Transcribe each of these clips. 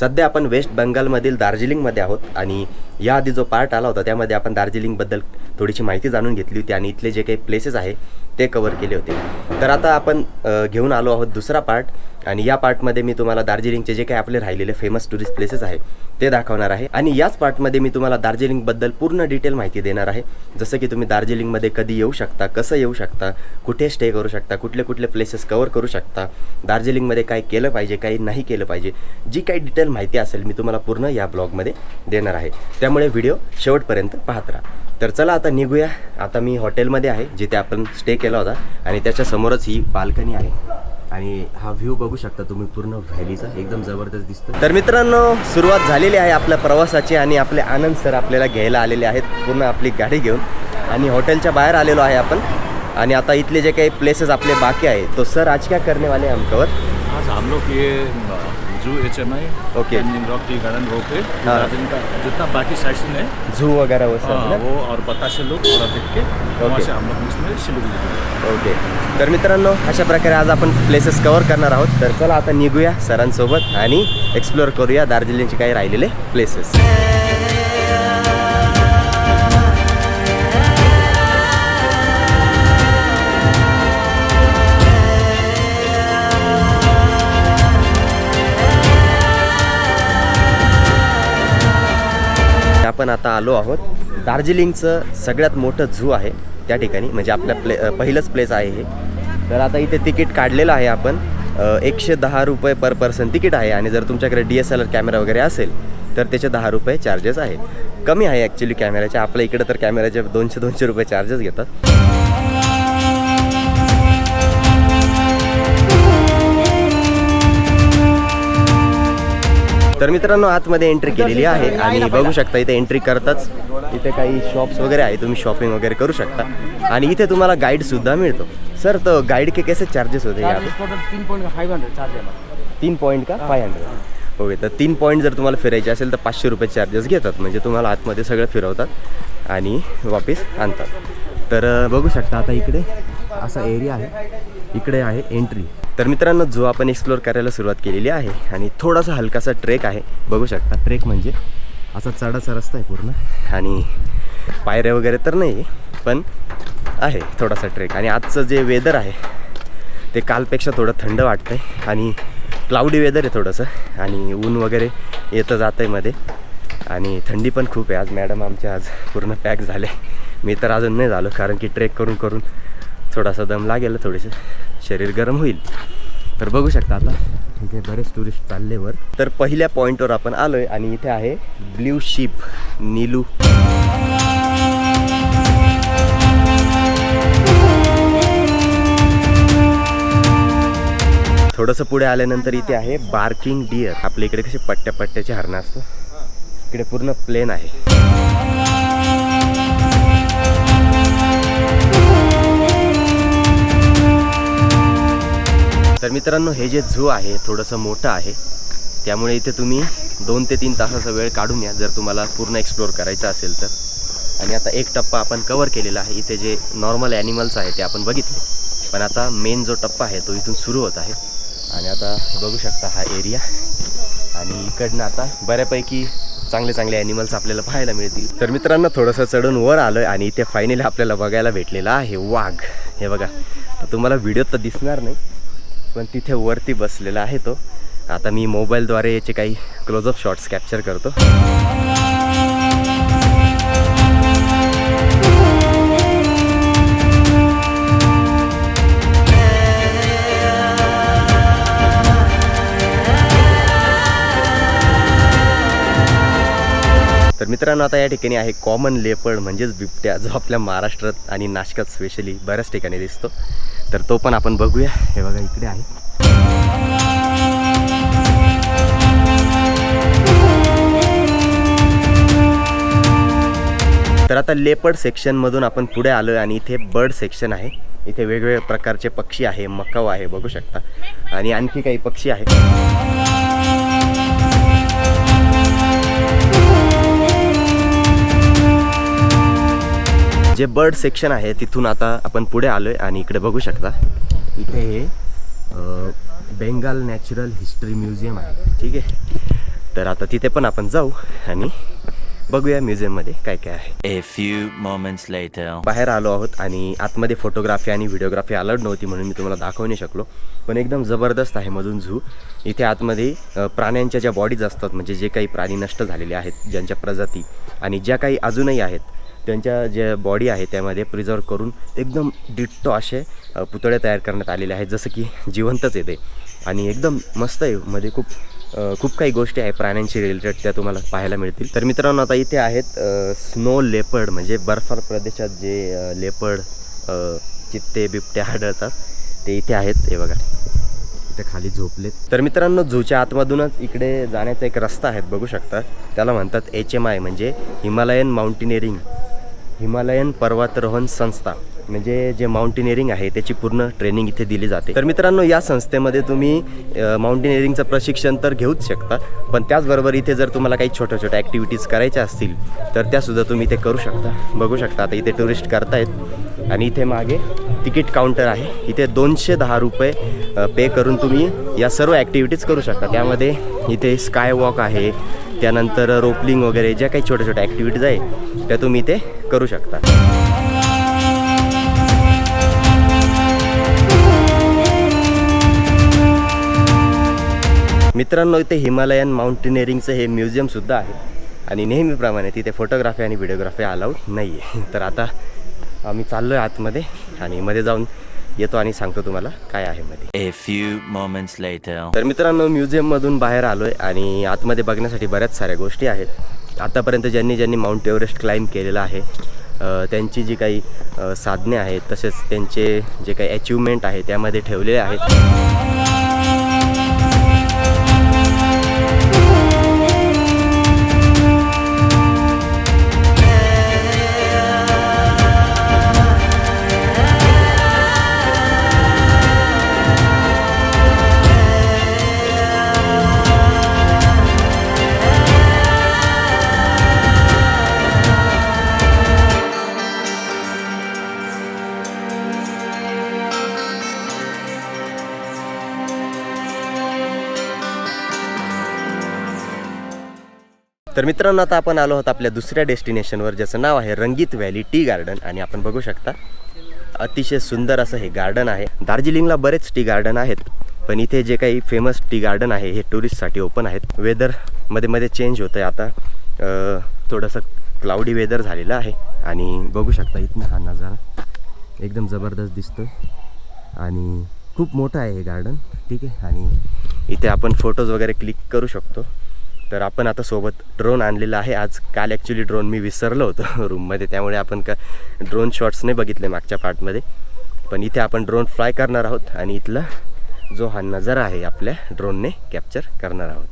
सध्या आपण वेस्ट बंगालमधील दार्जिलिंगमध्ये आहोत आणि याआधी जो पार्ट आला होता त्यामध्ये आपण दार्जिलिंगबद्दल थोडीशी माहिती जाणून घेतली होती आणि इथले जे काही प्लेसेस आहे ते कवर केले होते. तर आता आपण घेऊन आलो आहोत दुसरा पार्ट आणि या पार्टमध्ये मी तुम्हाला दार्जिलिंगचे जे काही आपले राहिलेले फेमस टुरिस्ट प्लेसेस आहे ते दाखवणार आहे. आणि याच पार्टमध्ये मी तुम्हाला दार्जिलिंगबद्दल पूर्ण डिटेल माहिती देणार आहे. जसं की तुम्ही दार्जिलिंगमध्ये कधी येऊ शकता कसं येऊ शकता कुठे स्टे करू शकता कुठले कुठले प्लेसेस कवर करू शकता दार्जिलिंगमध्ये काय केलं पाहिजे काही नाही केलं पाहिजे जी काही डिटेल माहिती असेल मी तुम्हाला पूर्ण या ब्लॉगमध्ये देणार आहे. त्यामुळे व्हिडिओ शेवटपर्यंत पाहत राहा. तर चला आता निघूया. आता मी हॉटेलमध्ये आहे जिथे आपण स्टे केला होता. आणि त्याच्यासमोरच ही बाल्कनी आहे. आणि हा व्ह्यू बघू शकता तुम्ही पूर्ण व्हॅलीचा एकदम जबरदस्त दिसतो तर मित्रांनो सुरुवात झालेली आहे आपल्या प्रवासाची आणि आपले आनंद सर आपल्याला घ्यायला आलेले आहेत. पूर्ण आपली गाडी घेऊन. आणि हॉटेलच्या बाहेर आलेलो आहे आपण. आणि आता इथले जे काही प्लेसेस आपले बाकी आहे तो सर आज काय करणे वाले आमच्यावर? आज हम लोग ये zoo H M I Okay. Rock tea garden rope का जितना बाकी साइड है झू वगैरह वो सब? वो और बतासे लोग और देख के वहाँ हम लोग जाएंगे। ओके तर मित्रांनो अशा प्रकारे आज आपण प्लेसेस कवर करणार आहोत तर चला आता निघूया सरांसोबत आणि एक्सप्लोअर करूया दार्जिलिंगचे काही राहिलेले प्लेसेस आपण आता आलो आहोत. दार्जिलिंगचं सगळ्यात मोठं झू आहे त्या ठिकाणी म्हणजे आपल्या प्ले पहिलंच प्लेस आहे हे. तर आता इथे तिकीट काढलेलं आहे आपण. एकशे दहा रुपये पर पर्सन तिकीट आहे आणि जर तुमच्याकडे D S L R camera वगैरे असेल तर त्याचे दहा रुपये चार्जेस आहे कमी आहे ॲक्च्युली कॅमेऱ्याचे आपल्या इकडे तर कॅमेऱ्याचे दोनशे दोनशे रुपये चार्जेस घेतात. तर मित्रांनो आतमध्ये एंट्री केलेली आहे आणि बघू शकता इथे एंट्री करताच इथे काही शॉप्स वगैरे आहे तुम्ही शॉपिंग वगैरे करू शकता. आणि इथे तुम्हाला गाईड सुद्धा मिळतो. सर तो गाईड के कैसे चार्जेस होते तीन पॉईंट फाईव्ह हंड्रेड तीन पॉईंट का फाय हंड्रेड ओके तर तीन पॉईंट जर तुम्हाला फिरायचे असेल तर पाचशे रुपये चार्जेस घेतात. म्हणजे तुम्हाला आतमध्ये सगळं फिरवतात आणि वापस आणतात. तर बघू शकता आता इकडे असा एरिया आहे. इकडे आहे एंट्री तर मित्रांनो जो आपण एक्सप्लोअर करायला सुरुवात केलेली आहे आणि थोडासा हलकासा ट्रेक आहे बघू शकता. ट्रेक म्हणजे? असा चढाचा रस्ता आहे पूर्ण. आणि पायऱ्या वगैरे तर नाही पण आहे थोडासा ट्रेक आणि आजचं जे वेदर आहे ते कालपेक्षा थोडं थंड वाटतं आहे आणि क्लाउडी वेदर आहे थोडंसं. आणि ऊन वगैरे येतं जातं आहे मध्ये. आणि थंडी पण खूप आहे. आज मॅडम आमच्या आज पूर्ण पॅक झाले. मी तर अजून नाही झालो कारण की ट्रेक करून करून थोडासा दम लागेल थोडेसे शरीर गरम होईल. तर बघू शकता आता. इथे बरेच टुरिस्ट चालले वर. तर पहिल्या पॉईंटवर आपण आलो आहे आणि इथे आहे ब्ल्यू शिप नीलू. थोडंसं पुढे आल्यानंतर इथे आहे बार्किंग डिअर आपल्या इकडे कसे पट्ट्या पट्ट्याचे हरणं असतं. इकडे पूर्ण प्लेन आहे. तर मित्रांनो हे जे झू आहे थोडंसं मोठं आहे. त्यामुळे इथे तुम्ही दोन ते तीन तासाचा वेळ काढून या जर तुम्हाला पूर्ण एक्सप्लोअर करायचं असेल तर. आणि आता एक टप्पा आपण कवर केलेला आहे. इथे जे नॉर्मल ॲनिमल्स आहे ते आपण बघितले. पण आता मेन जो टप्पा आहे तो इथून सुरू होत आहे. आणि आता बघू शकता हा एरिया आणि इकडनं आता बऱ्यापैकी चांगले चांगले ॲनिमल्स आपल्याला पाहायला मिळतील. तर मित्रांनो थोडंसं चढून वर आलं आणि इथे फायनली आपल्याला बघायला भेटलेला आहे वाघ. हे बघा. तर तुम्हाला व्हिडिओत तर दिसणार नाही. पण तिथे वरती बसलेला आहे तो. आता मी मोबाईलद्वारे याचे काही क्लोजअप शॉट्स कॅप्चर करतो. तर मित्रांनो आता या ठिकाणी आहे कॉमन लेपर्ड म्हणजेच बिबट्या जो आपल्या महाराष्ट्रात आणि नाशकात स्पेशली बऱ्याच ठिकाणी दिसतो. तर तो पण आपण बघूया. हे बघा इकडे आहे. तर आता लेपर्ड सेक्शनमधून आपण पुढे आलो आणि इथे बर्ड सेक्शन आहे. इथे वेगवेगळ्या प्रकारचे पक्षी आहे मकाव आहे बघू शकता. आणि आणखी काही पक्षी आहेत. जे बर्ड सेक्शन आहे तिथून आता आपण पुढे आलो आहे आणि इकडे बघू शकता. इथे हे बेंगाल नॅचरल हिस्ट्री म्युझियम आहे. ठीक आहे? तर आता तिथे पण आपण जाऊ आणि बघूया म्युझियममध्ये काय काय आहे. A few moments later. बाहेर आलो आहोत आणि आतमध्ये फोटोग्राफी आणि व्हिडिओग्राफी अलाउड नव्हती म्हणून मी तुम्हाला दाखवू नाही शकलो. पण एकदम जबरदस्त आहे मधून झू इथे आतमध्ये प्राण्यांच्या ज्या बॉडीज असतात म्हणजे जे काही प्राणी नष्ट झालेले आहेत ज्यांच्या प्रजाती आणि ज्या काही अजूनही आहेत त्यांच्या ज्या बॉडी आहे त्यामध्ये प्रिझर्व करून एकदम डिट्टो असे पुतळे तयार करण्यात आलेले आहेत जसं की जिवंतच येते आणि एकदम मस्त आहे मध्ये खूप खूप काही गोष्टी आहे प्राण्यांशी रिलेटेड त्या तुम्हाला पाहायला मिळतील. तर मित्रांनो आता इथे आहेत स्नो लेपर्ड म्हणजे बर्फार प्रदेशात जे लेपर्ड चित्ते बिबटे आढळतात ते इथे आहेत हे बघा. इथे खाली झोपलेत. तर मित्रांनो झूच्या आतमधूनच इकडे जाण्याचा एक रस्ता आहे बघू शकता. त्याला म्हणतात एच एम आय म्हणजे हिमालयन माउंटेनिअरिंग. हिमालयन पर्वतारोहण संस्था म्हणजे जे माउंटेनिअरिंग आहे त्याची पूर्ण ट्रेनिंग इथे दिली जाते. तर मित्रांनो या संस्थेमध्ये तुम्ही माउंटेनिअरिंगचं प्रशिक्षण तर घेऊच शकता पण त्याचबरोबर इथे जर तुम्हाला काही छोट्या छोट्या ॲक्टिव्हिटीज करायच्या असतील तर त्यासुद्धा तुम्ही ते करू शकता. बघू शकता आता इथे टुरिस्ट करतायत. आणि इथे मागे तिकीट काउंटर आहे. इथे दोनशे दहा रुपये पे करून तुम्ही या सर्व ॲक्टिव्हिटीज करू शकता. त्यामध्ये इथे स्काय वॉक आहे त्यानंतर रोपलिंग वगैरे ज्या काही छोट्या छोट्या ॲक्टिव्हिटीज आहे त्या तुम्ही ते करू शकता. मित्रांनो इथे हिमालयन माउंटेनिअरिंगचं हे म्युझियमसुद्धा आहे. आणि नेहमीप्रमाणे तिथे फोटोग्राफी आणि व्हिडिओग्राफी अलाउड नाही आहे तर आता आम्ही चाललो आहे आतमध्ये आणि मध्ये जाऊन येतो आणि सांगतो तुम्हाला काय आहे मध्ये. A few moments later. तर मित्रांनो म्युझियममधून बाहेर आलो आहे आणि आतमध्ये बघण्यासाठी बऱ्याच साऱ्या गोष्टी आहेत. आतापर्यंत ज्यांनी ज्यांनी माउंट एव्हरेस्ट क्लाइंब केलेलं आहे त्यांची जी काही साधने आहेत तसेच त्यांचे जे काही अचिव्हमेंट आहे त्यामध्ये ठेवलेले आहेत. तर मित्रांनो आता आपण आलो आहोत आपल्या दुसऱ्या डेस्टिनेशनवर ज्याचं नाव आहे रंगीत व्हॅली टी गार्डन. आणि आपण बघू शकता अतिशय सुंदर असं हे गार्डन आहे. दार्जिलिंगला बरेच टी गार्डन आहेत पण इथे जे काही फेमस टी गार्डन आहे हे टुरिस्टसाठी ओपन आहेत. वेदरमध्ये मध्ये चेंज होतं आहे आता थोडंसं क्लाउडी वेदर झालेलं आहे. आणि बघू शकता इथनं हा नजारा एकदम जबरदस्त दिसतो आणि खूप मोठं आहे हे गार्डन ठीक आहे? आणि इथे आपण फोटोज वगैरे क्लिक करू शकतो. तर आपण आता सोबत ड्रोन आणलेला आहे. आज काल ॲक्च्युली ड्रोन मी विसरलो होतो रूममध्ये त्यामुळे आपण का ड्रोन शॉट्स नाही बघितले मागच्या पार्टमध्ये पण इथे आपण ड्रोन फ्लाय करणार आहोत आणि इथला जो हा नजारा आहे आपल्या ड्रोनने कॅप्चर करणार आहोत.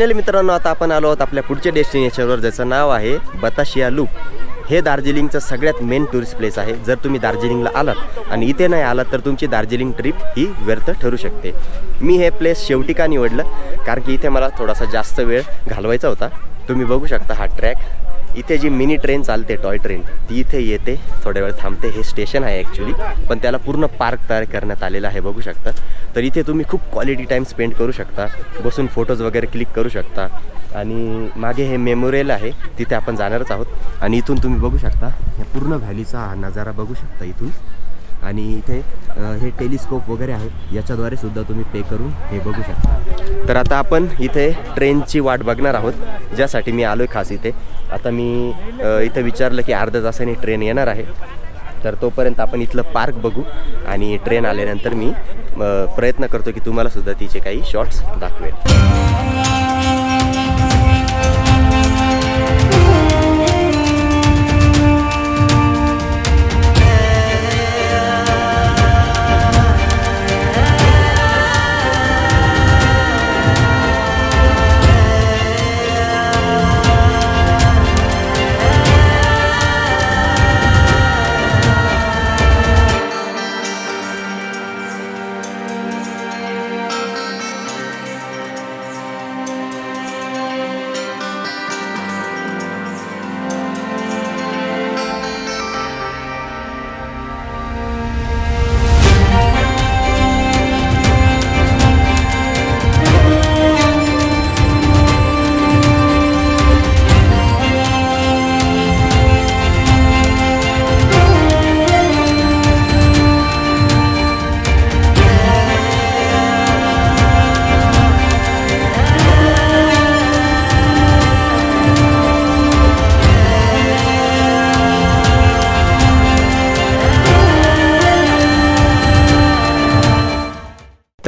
फायनली मित्रांनो आता आपण आलो आहोत आपल्या पुढच्या डेस्टिनेशनवर ज्याचं नाव आहे बताशिया लूप. हे दार्जिलिंगचं सगळ्यात मेन टुरिस्ट प्लेस आहे. जर तुम्ही दार्जिलिंगला आलात आणि इथे नाही आलात तर तुमची दार्जिलिंग ट्रिप ही व्यर्थ ठरू शकते. मी हे प्लेस शेवटी का निवडलं? कारण की इथे मला थोडासा जास्त वेळ घालवायचा होता. तुम्ही बघू शकता हा ट्रॅक. इथे जी मिनी ट्रेन चालते टॉय ट्रेन ती इथे येते थोड्या वेळ थांबते. हे स्टेशन आहे ॲक्च्युली पण त्याला पूर्ण पार्क तयार करण्यात आलेलं आहे बघू शकता. तर इथे तुम्ही खूप क्वालिटी टाईम स्पेंड करू शकता. बसून फोटोज वगैरे क्लिक करू शकता. आणि मागे हे मेमोरियल आहे तिथे आपण जाणारच आहोत. आणि इथून तुम्ही बघू शकता या पूर्ण व्हॅलीचा हा नजारा बघू शकता इथून. आणि इथे हे टेलिस्कोप वगैरे आहेत याच्याद्वारे सुद्धा तुम्ही पे करून हे बघू शकता. तर आता आपण इथे ट्रेनची वाट बघणार आहोत ज्यासाठी मी आलो आहे खास इथे. आता मी इथं विचारलं की अर्ध्या तासाने ट्रेन येणार आहे. तर तोपर्यंत आपण इथलं पार्क बघू आणि ट्रेन आल्यानंतर मी प्रयत्न करतो की तुम्हाला सुद्धा तिचे काही शॉर्ट्स दाखवेल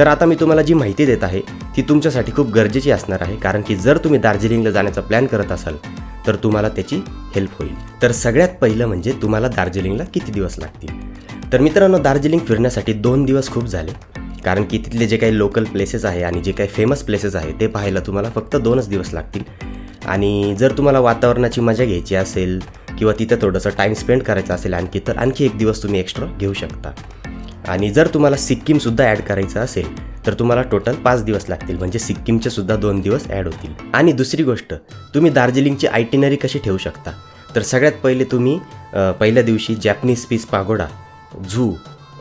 तर आता मी तुम्हाला जी माहिती देत आहे ती तुमच्यासाठी खूप गरजेची असणार आहे कारण की जर तुम्ही दार्जिलिंगला जाण्याचा प्लॅन करत असाल तर तुम्हाला त्याची हेल्प होईल. तर सगळ्यात पहिलं म्हणजे तुम्हाला दार्जिलिंगला किती दिवस लागतील? तर मित्रांनो दार्जिलिंग फिरण्यासाठी दोन दिवस खूप झाले कारण की तिथले जे काही लोकल प्लेसेस आहे आणि जे काही फेमस प्लेसेस आहे ते पाहायला तुम्हाला फक्त दोनच दिवस लागतील. आणि जर तुम्हाला वातावरणाची मजा घ्यायची असेल किंवा तिथं थोडंसं टाईम स्पेंड करायचा असेल आणखी तर आणखी एक दिवस तुम्ही एक्स्ट्रा घेऊ शकता. आणि जर तुम्हाला सिक्कीमसुद्धा ॲड करायचं असेल तर तुम्हाला टोटल पाच दिवस लागतील. म्हणजे सिक्कीमचे सुद्धा दोन दिवस ॲड होतील. आणि दुसरी गोष्ट तुम्ही दार्जिलिंगची आयटिनरी कशी ठेवू शकता? तर सगळ्यात पहिले तुम्ही पहिल्या दिवशी Japanese peace pagoda zoo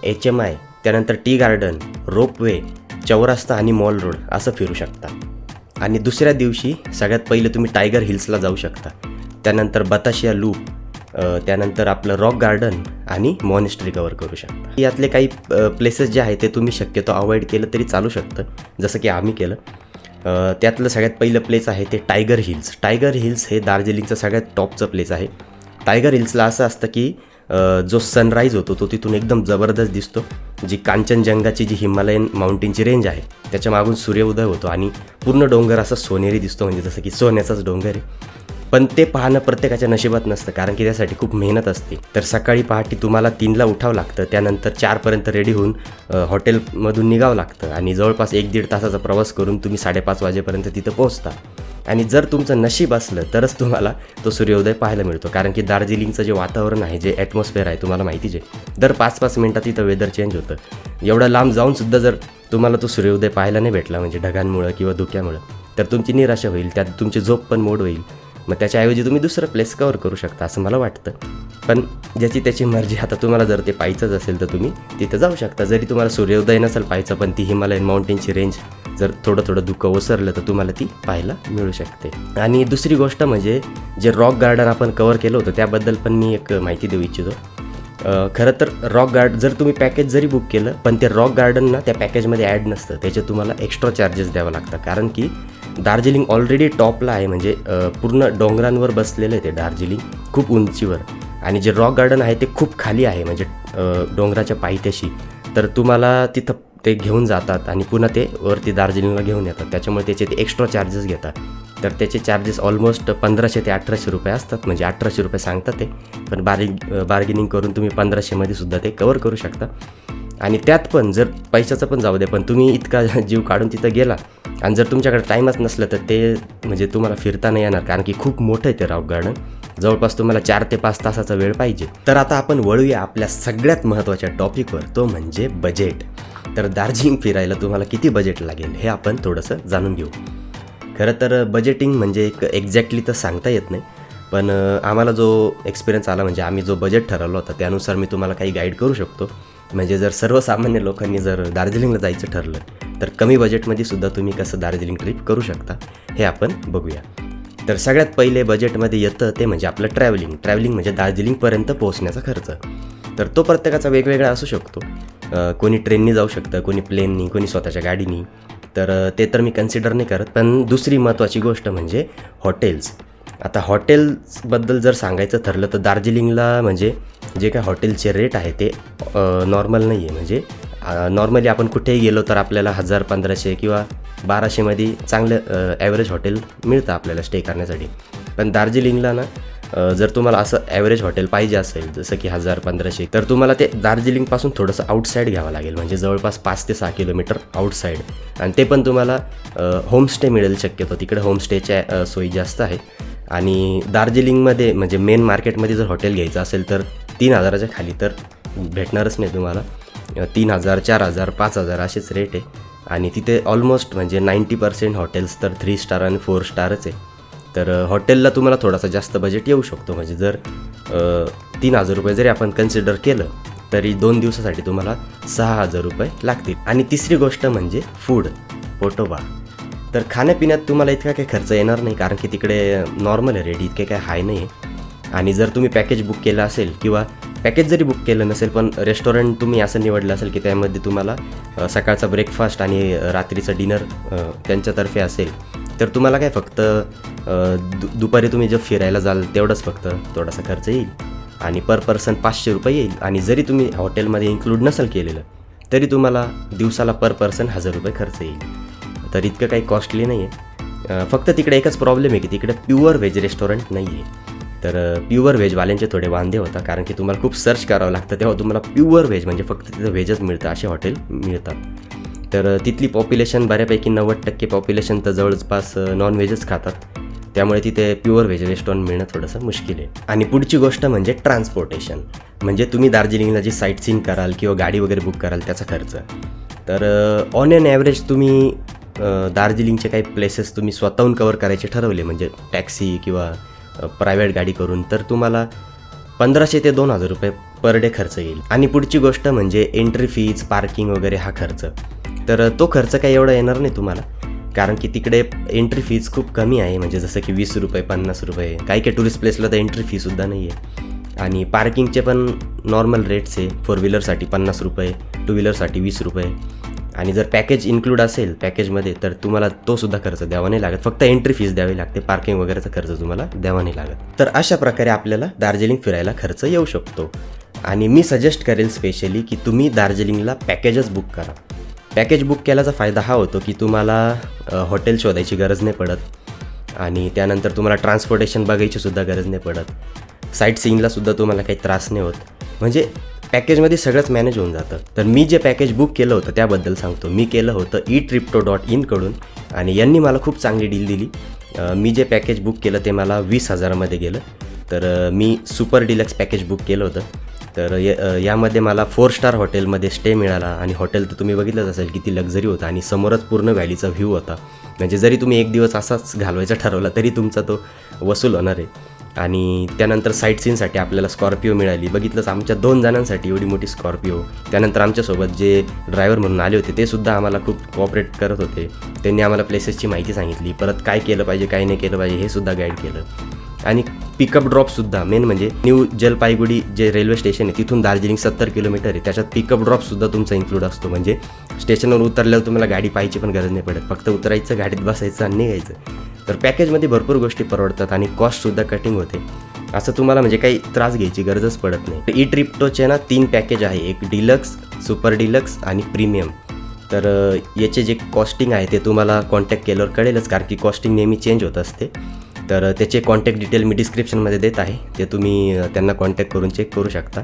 H M I त्यानंतर टी गार्डन रोपवे चौरस्ता आणि मॉल रोड असं फिरू शकता. आणि दुसऱ्या दिवशी सगळ्यात पहिले तुम्ही टायगर हिल्सला जाऊ शकता. त्यानंतर बताशिया लूप त्यानंतर आपलं रॉक गार्डन आणि मॉनेस्ट्री कवर करू शकता. यातले काही प्लेसेस जे आहे ते तुम्ही शक्यतो अवॉइड केलं तरी चालू शकतं जसं की आम्ही केलं. त्यातलं सगळ्यात पहिलं प्लेस आहे ते टायगर हिल्स टायगर हिल्स हे दार्जिलिंगचं सगळ्यात टॉपचं प्लेस आहे. टायगर हिल्सला असं असतं की जो सनराईज होतो तो तिथून एकदम जबरदस्त दिसतो. जी कांचनजंगाची जी हिमालयन माउंटेनची रेंज आहे त्याच्या मागून सूर्योदय होतो आणि पूर्ण डोंगर असा सोनेरी दिसतो म्हणजे जसं की सोन्याचाच डोंगर आहे. पण ते पाहणं प्रत्येकाच्या नशिबात नसतं कारण की त्यासाठी खूप मेहनत असते. तर सकाळी पहाटे तुम्हाला तीनला उठावं लागतं त्यानंतर चारपर्यंत रेडी होऊन हॉटेलमधून निघावं लागतं आणि जवळपास एक दीड तासाचा प्रवास करून तुम्ही साडेपाच वाजेपर्यंत तिथं पोहोचता. आणि जर तुमचं नशीब असलं तरच तुम्हाला तो सूर्योदय पाहायला मिळतो कारण की दार्जिलिंगचं जे वातावरण आहे जे ॲटमॉस्फिअर आहे तुम्हाला माहितीच आहे दर पाच पाच मिनटात तिथं वेदर चेंज होतं. एवढं लांब जाऊनसुद्धा जर तुम्हाला तो सूर्योदय पाहायला नाही भेटला म्हणजे ढगांमुळं किंवा धुक्यामुळं तर तुमची निराशा होईल त्यात तुमची झोप पण मोड होईल. मग त्याच्याऐवजी तुम्ही दुसरं प्लेस कवर करू शकता असं मला वाटतं. पण ज्याची त्याची मर्जी आता तुम्हाला जर ते पाहायचंच असेल तर तुम्ही तिथं जाऊ शकता. जरी तुम्हाला सूर्योदय नसेल पाहायचं पण ती हिमालयन माउंटेनची रेंज जर थोडं थोडं दुःख ओसरलं तर तुम्हाला ती पाहायला मिळू शकते. आणि दुसरी गोष्ट म्हणजे जे रॉक गार्डन आपण कवर केलं होतं त्याबद्दल पण मी एक माहिती देऊ इच्छितो. खरं तर रॉक गार्ड जर तुम्ही पॅकेज जरी बुक केलं पण ते रॉक गार्डन ना त्या पॅकेजमध्ये ॲड नसतं. त्याचे तुम्हाला एक्स्ट्रा चार्जेस द्यावं लागतं. कारण की दार्जिलिंग ऑलरेडी टॉपला आहे म्हणजे पूर्ण डोंगरांवर बसलेलं आहे ते दार्जिलिंग खूप उंचीवर. आणि जे रॉक गार्डन आहे ते खूप खाली आहे म्हणजे डोंगराच्या पायथ्याशी. तर तुम्हाला तिथं ते घेऊन जातात आणि पुन्हा ते वरती दार्जिलिंगला घेऊन येतात. त्याच्यामुळे त्याचे ते एक्स्ट्रा चार्जेस घेतात. तर त्याचे चार्जेस ऑलमोस्ट पंधराशे ते अठराशे रुपये असतात म्हणजे अठराशे रुपये सांगतात ते. पण बार्गे बार्गेनिंग करून तुम्ही पंधराशेमध्ये सुद्धा ते कवर करू शकता. आणि त्यात पण जर पैशाचं पण जाऊ दे पण तुम्ही इतका जीव काढून तिथं गेला आणि जर तुमच्याकडे टाईमच नसलं तर ते म्हणजे तुम्हाला फिरता नाही येणार कारण की खूप मोठं आहे ते रॉक गार्डन. जवळपास तुम्हाला चार ते पाच तासाचा वेळ पाहिजे. तर आता आपण वळूया आपल्या सगळ्यात महत्त्वाच्या टॉपिकवर तो म्हणजे बजेट तर दार्जिलिंग फिरायला तुम्हाला किती बजेट लागेल हे आपण थोडंसं जाणून घेऊ. खरं तर बजेटिंग म्हणजे एक एक्झॅक्टली तर सांगता येत नाही पण आम्हाला जो एक्सपिरियन्स आला म्हणजे आम्ही जो बजेट ठरवलं होतं त्यानुसार मी तुम्हाला काही गाईड करू शकतो. म्हणजे जर सर्वसामान्य लोकांनी जर दार्जिलिंगला जायचं ठरलं तर कमी बजेटमध्ये सुद्धा तुम्ही कसं दार्जिलिंग ट्रिप करू शकता हे आपण बघूया. तर सगळ्यात पहिले बजेटमध्ये येतं ते म्हणजे आपलं ट्रॅव्हलिंग ट्रॅव्हलिंग म्हणजे दार्जिलिंगपर्यंत पोहोचण्याचा खर्च. तर तो प्रत्येकाचा वेगवेगळा असू शकतो. कोणी ट्रेननी जाऊ शकतं कोणी प्लेननी कोणी स्वतःच्या गाडीनी. तर ते तर मी कन्सिडर नाही करत पण दुसरी महत्त्वाची गोष्ट म्हणजे हॉटेल्स आता हॉटेल्सबद्दल जर सांगायचं ठरलं तर दार्जिलिंगला म्हणजे जे काय हॉटेलचे रेट आहे ते नॉर्मल नाही आहे म्हणजे नॉर्मली आपण कुठेही गेलो तर आपल्याला हजार पंधराशे किंवा बाराशेमध्ये चांगलं ॲव्हरेज हॉटेल मिळतं आपल्याला स्टे करण्यासाठी. पण दार्जिलिंगला ना जर तुम्हाला असं ॲव्हरेज हॉटेल पाहिजे असेल जसं की हजार पंधराशे तर तुम्हाला ते दार्जिलिंगपासून थोडंसं आउटसाईड घ्यावं लागेल. म्हणजे जवळपास पाच ते सहा किलोमीटर आउटसाईड आणि ते पण तुम्हाला होमस्टे मिळेल शक्यतो. तिकडे होमस्टेच्या सोयी जास्त आहे. आणि दार्जिलिंगमध्ये म्हणजे मेन मार्केटमध्ये जर हॉटेल घ्यायचं असेल तर तीन हजाराच्या खाली तर भेटणारच नाही तुम्हाला. तीन हजार चार हजार पाच हजार असेच रेट आहे. आणि तिथे ऑलमोस्ट म्हणजे नाईंटी पर्सेंट हॉटेल्स तर थ्री स्टार आणि फोर स्टारच आहे. तर हॉटेलला तुम्हाला थोडासा जास्त बजेट येऊ शकतो. म्हणजे जर तीन हजार रुपये जरी आपण कन्सिडर केलं तरी दोन दिवसासाठी तुम्हाला सहा हजार रुपये लागतील. आणि तिसरी गोष्ट म्हणजे फूड पोटोबा तर खाण्यापिण्यात तुम्हाला इतका काही खर्च येणार नाही कारण की तिकडे नॉर्मल आहे रेट इतके काय हाय नाही आहे आणि जर तुम्ही पॅकेज बुक केलं असेल किंवा पॅकेज जरी बुक केलं नसेल पण रेस्टॉरंट तुम्ही असं निवडलं असेल की त्यामध्ये तुम्हाला सकाळचा ब्रेकफास्ट आणि रात्रीचं डिनर त्यांच्यातर्फे असेल तर तुम्हाला काय फक्त दु दुपारी तुम्ही जर फिरायला जाल तेवढंच फक्त थोडासा खर्च येईल आणि पर पर्सन पाचशे रुपये येईल आणि जरी तुम्ही हॉटेलमध्ये इन्क्लूड नसेल केलेलं तरी तुम्हाला दिवसाला पर पर्सन हजार रुपये खर्च येईल. तर इतकं काही कॉस्टली नाही आहे फक्त तिकडे एकच प्रॉब्लेम आहे की तिकडे प्युअर व्हेज रेस्टॉरंट नाही आहे तर प्युअर व्हेजवाल्यांचे थोडे वांदे होता कारण की तुम्हाला खूप सर्च करावं लागतं तेव्हा तुम्हाला प्युअर व्हेज म्हणजे फक्त तिथं व्हेजच मिळतं असे हॉटेल मिळतात. तर तिथली पॉप्युलेशन बऱ्यापैकी नव्वद टक्के पॉप्युलेशन तर जवळपास नॉनव्हेजच खातात. त्यामुळे तिथे प्युअर व्हेज रेस्टॉरंट मिळणं थोडंसं मुश्किल आहे. आणि पुढची गोष्ट म्हणजे ट्रान्सपोर्टेशन म्हणजे तुम्ही दार्जिलिंगला जी साईट सीन कराल किंवा गाडी वगैरे बुक कराल त्याचा खर्च. तर ऑन अन ॲव्हरेज तुम्ही दार्जिलिंगचे काही प्लेसेस तुम्ही स्वतःहून कवर करायचे ठरवले म्हणजे टॅक्सी किंवा प्रायव्हेट गाडी करून तर तुम्हाला पंधराशे ते दोन हजार रुपये पर डे खर्च येईल. आणि पुढची गोष्ट म्हणजे एंट्री फीज पार्किंग वगैरे हा खर्च. तर तो खर्च काही एवढा येणार नाही तुम्हाला. कारण की तिकडे एंट्री फीज खूप कमी आहे. म्हणजे जसं की वीस रुपये पन्नास रुपये. काही काही टुरिस्ट प्लेसला तर एंट्री फीसुद्धा नाही आहे आणि पार्किंगचे पण नॉर्मल रेट्स आहे. फोर व्हीलरसाठी पन्नास रुपये टू व्हीलरसाठी वीस रुपये. आणि जर पॅकेज इन्क्लूड असेल पॅकेजमध्ये तर तुम्हाला तो सुद्धा खर्च द्यावा नाही लागत. फक्त एंट्री फीस द्यावी लागते पार्किंग वगैरेचा खर्च तुम्हाला द्यावा नाही लागत. तर अशा प्रकारे आपल्याला दार्जिलिंग फिरायला खर्च येऊ शकतो. आणि मी सजेस्ट करेल स्पेशली की तुम्ही दार्जिलिंगला पॅकेजच बुक करा. पॅकेज बुक केल्याचा फायदा हा होतो की तुम्हाला हॉटेल शोधायची गरज नाही पडत. आणि त्यानंतर तुम्हाला ट्रान्सपोर्टेशन बघायची सुद्धा गरज नाही पडत. साईट सीईंगला सुद्धा तुम्हाला काही त्रास नाही होत. म्हणजे पॅकेजमध्ये सगळंच मॅनेज होऊन जातं. तर मी जे पॅकेज बुक केलं होतं त्याबद्दल सांगतो. मी केलं होतं ई ट्रिप्टो डॉट इनकडून आणि यांनी मला खूप चांगली डील दिली. मी जे पॅकेज बुक केलं ते मला वीस हजारामध्ये गेलं. तर मी सुपर डिलक्स पॅकेज बुक केलं होतं. तर य यामध्ये मला फोर स्टार हॉटेलमध्ये स्टे मिळाला आणि हॉटेल तर तुम्ही बघितलंच असेल किती लक्झरी होता आणि समोरच पूर्ण व्हॅलीचा व्ह्यू होता. म्हणजे जरी तुम्ही एक दिवस असाच घालवायचा ठरवला तरी तुमचा तो वसूल होणार आहे. आणि त्यानंतर साईट सीनसाठी आपल्याला स्कॉर्पिओ मिळाली. बघितलंच आमच्या दोन जणांसाठी एवढी मोठी स्कॉर्पिओ त्यानंतर आमच्यासोबत जे ड्रायव्हर म्हणून आले होते ते सुद्धा आम्हाला खूप कॉपरेट करत होते. त्यांनी आम्हाला प्लेसेसची माहिती सांगितली. परत काय केलं पाहिजे काय नाही केलं पाहिजे हे सुद्धा गाईड केलं. आणि पिकअप ड्रॉपसुद्धा मेन म्हणजे न्यू जलपाईगुडी जे रेल्वे स्टेशन आहे तिथून दार्जिलिंग सत्तर किलोमीटर आहे. त्याच्यात पिकअप ड्रॉपसुद्धा तुमचा इन्क्लूड असतो. म्हणजे स्टेशनवर उतरल्यावर तुम्हाला गाडी पाहायची पण गरज नाही पडत. फक्त उतरायचं गाडीत बसायचं आणि निघायचं. तर पॅकेजमध्ये भरपूर गोष्टी परवडतात आणि कॉस्टसुद्धा कटिंग होते. असं तुम्हाला म्हणजे काही त्रास घ्यायची गरजच पडत नाही. ई ट्रिप्टोचे ना तीन पॅकेज आहे. एक डिलक्स सुपर डिलक्स आणि प्रीमियम तर याचे जे कॉस्टिंग आहे ते तुम्हाला कॉन्टॅक्ट केल्यावर कळेलच कारण की कॉस्टिंग नेहमी चेंज होत असते. तर त्याचे कॉन्टॅक्ट डिटेल मी डिस्क्रिप्शनमध्ये देत आहे. ते तुम्ही त्यांना कॉन्टॅक्ट करून चेक करू शकता.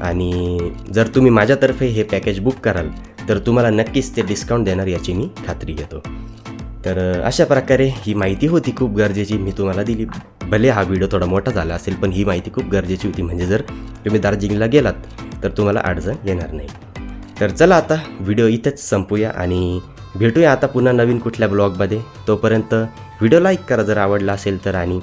आणि जर तुम्ही माझ्यातर्फे हे पॅकेज बुक कराल तर तुम्हाला नक्कीच ते डिस्काउंट देणार याची मी खात्री घेतो. तर अशा प्रकारे ही माहिती होती. खूप गरजेची मी तुम्हाला दिली. भले हा व्हिडिओ थोडा मोठा झाला असेल पण ही माहिती खूप गरजेची होती. म्हणजे जर तुम्ही दार्जिलिंगला गेलात तर तुम्हाला अडचण येणार नाही. तर चला आता व्हिडिओ इथेच संपूया आणि भेटूया आता पुन्हा नवीन कुठल्या ब्लॉगमध्ये. तोपर्यंत व्हिडिओ लाईक करा जर आवडला असेल तर आणि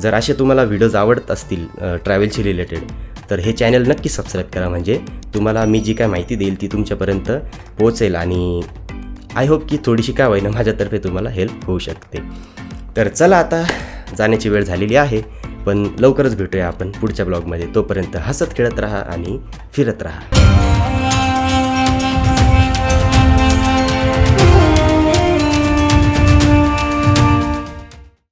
जर असे तुम्हाला व्हिडिओज आवडत असतील ट्रॅव्हलशी रिलेटेड तर हे चॅनल नक्की सबस्क्राईब करा. म्हणजे तुम्हाला मी जी काय माहिती देईल ती तुमच्यापर्यंत पोहोचेल आणि आय होप की थोडीशी का होईना माझ्यातर्फे तुम्हाला हेल्प होऊ शकते. तर चला आता जाण्याची वेळ झालेली आहे पण लवकरच भेटूया आपण पुढच्या ब्लॉगमध्ये तोपर्यंत हसत खेळत राहा आणि फिरत राहा.